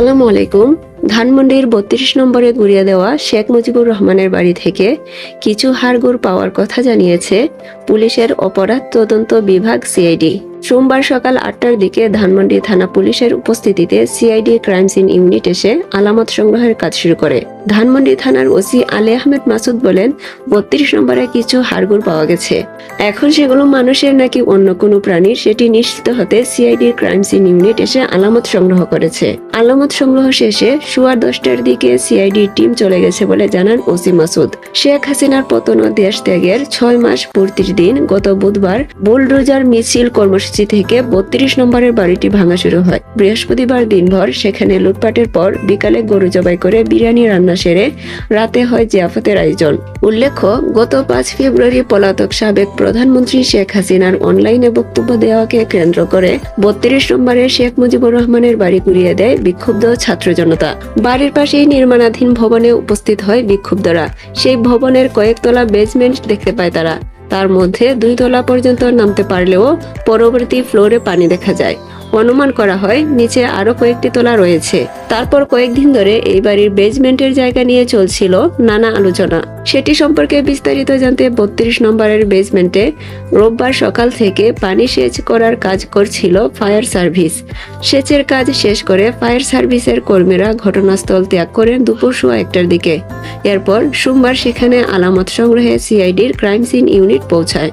আসসালামু আলাইকুম। ধানমন্ডির বত্রিশ নম্বরে গুড়িয়ে দেওয়া শেখ মুজিবুর রহমানের বাড়ি থেকে কিছু হাড়গুড় পাওয়ার কথা জানিয়েছে পুলিশের অপরাধ তদন্ত বিভাগ সিআইডি। সোমবার সকাল আটটার দিকে ধানমন্ডি থানা পুলিশের উপস্থিতিতে সিআইডি ক্রাইম সিন ইউনিট এসে আলামত সংগ্রহের কাজ শুরু করে। ধানমন্ডি থানার ওসি আলী আহমেদ মাসুদ বলেন, বত্রিশ নম্বরে কিছু হাড়গোড় পাওয়া গেছে। এখন সেগুলো মানুষের নাকি অন্য কোনো প্রাণীর, সেটি নিশ্চিত হতে সিআইডি ক্রাইম সিন ইউনিট এসে আলামত সংগ্রহ করেছে। আলামত সংগ্রহ শেষে সোয়া দশটার দিকে সিআইডি টিম চলে গেছে বলে জানান ওসি মাসুদ। শেখ হাসিনার পতন ও দেশ ত্যাগের ছয় মাস পূর্তির দিন গত বুধবার বুলডোজার মিছিল কর্মসূচি থেকে বত্রিশ নম্বরের বাড়িটি ভাঙা শুরু হয়। বৃহস্পতিবার দিনভর সেখানে লুটপাটের পর বিকালে গরু জবাই করে বিরিয়ানি রান্না সেরে রাতে হয় জিয়াফতের আয়োজন। উল্লেখ্য, গত পাঁচ ফেব্রুয়ারি পলাতক সাবেক প্রধানমন্ত্রী শেখ হাসিনার অনলাইনে বক্তব্য দেওয়াকে কেন্দ্র করে বত্রিশ নম্বরে শেখ মুজিবুর রহমানের বাড়ি ঘুরিয়ে দেয় বিক্ষুব্ধ ছাত্র জনতা। বাড়ির পাশেই নির্মাণাধীন ভবনে উপস্থিত হয় বিক্ষুব্ধরা। সেই ভবনের কয়েকতলা বেসমেন্ট দেখতে পায় তারা। তার মধ্যে দুই তলা পর্যন্ত নামতে পারলেও পরবর্তী ফ্লোরে পানি দেখা যায়। অনুমান করা হয়, নিচে আরও কয়েকটি তলা রয়েছে। তারপর কয়েকদিন ধরে এই বাড়ির বেজমেন্টের জায়গা নিয়ে চলছিল নানা আলোচনা। সেটি সম্পর্কে বিস্তারিত জানতে বত্রিশ নম্বরের বেজমেন্টে রোববার সকাল থেকে পানি সেচ করার কাজ করছিল ফায়ার সার্ভিস। সেচের কাজ শেষ করে ফায়ার সার্ভিসের কর্মীরা ঘটনাস্থল ত্যাগ করেন দুপুর সোয়া একটার দিকে। এরপর সোমবার সেখানে আলামত সংগ্রহে সিআইডির ক্রাইম সিন ইউনিট পৌঁছায়।